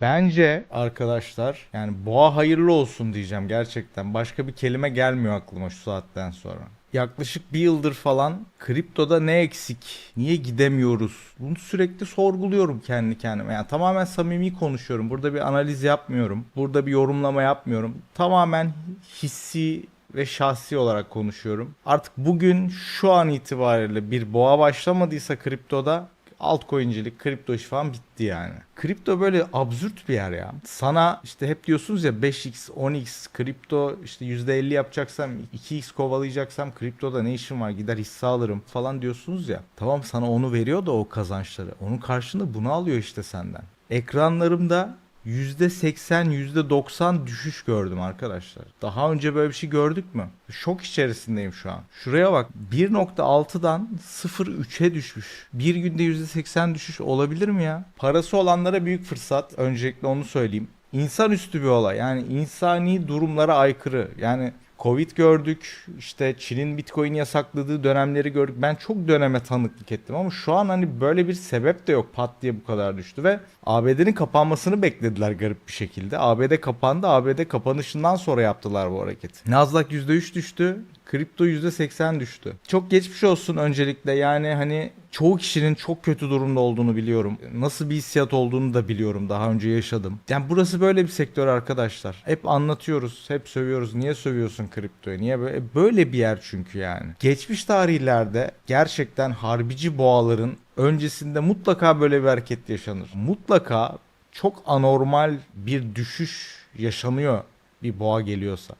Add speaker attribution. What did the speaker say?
Speaker 1: Bence arkadaşlar yani boğa hayırlı olsun diyeceğim gerçekten. Başka bir kelime gelmiyor aklıma şu saatten sonra. Yaklaşık bir yıldır falan kriptoda ne eksik? Niye gidemiyoruz? Bunu sürekli sorguluyorum kendi kendime. Yani tamamen samimi konuşuyorum. Burada bir analiz yapmıyorum. Burada bir yorumlama yapmıyorum. Tamamen hissi ve şahsi olarak konuşuyorum. Artık bugün şu an itibariyle bir boğa başlamadıysa kriptoda altcoin'cilik, kripto işi falan bitti yani. Kripto böyle absürt bir yer ya. Sana işte hep diyorsunuz ya 5x, 10x kripto işte %50 yapacaksam, 2x kovalayacaksam kriptoda ne işim var gider hisse alırım falan diyorsunuz ya. Tamam sana onu veriyor da o kazançları. Onun karşılığında bunu alıyor işte senden. Ekranlarımda %80, %90 düşüş gördüm arkadaşlar. Daha önce böyle bir şey gördük mü? Şok içerisindeyim şu an. Şuraya bak 1.6'dan 0.3'e düşmüş. Bir günde %80 düşüş olabilir mi ya? Parası olanlara büyük fırsat. Öncelikle onu söyleyeyim. İnsanüstü bir olay. Yani insani durumlara aykırı. Yani Covid gördük. işte Çin'in Bitcoin yasakladığı dönemleri gördük. Ben çok döneme tanıklık ettim ama şu an hani böyle bir sebep de yok pat diye bu kadar düştü ve ABD'nin kapanmasını beklediler garip bir şekilde. ABD kapandı. ABD kapanışından sonra yaptılar bu hareketi. Nasdaq %3 düştü. Kripto %80 düştü. Çok geçmiş olsun öncelikle. Yani hani çoğu kişinin çok kötü durumda olduğunu biliyorum. Nasıl bir hissiyat olduğunu da biliyorum. Daha önce yaşadım. Yani burası böyle bir sektör arkadaşlar. Hep anlatıyoruz, hep sövüyoruz. Niye sövüyorsun kriptoyu? Niye böyle? Böyle bir yer çünkü yani. Geçmiş tarihlerde gerçekten harbici boğaların öncesinde mutlaka böyle bir hareket yaşanır. Mutlaka çok anormal bir düşüş yaşanıyor bir boğa geliyorsa.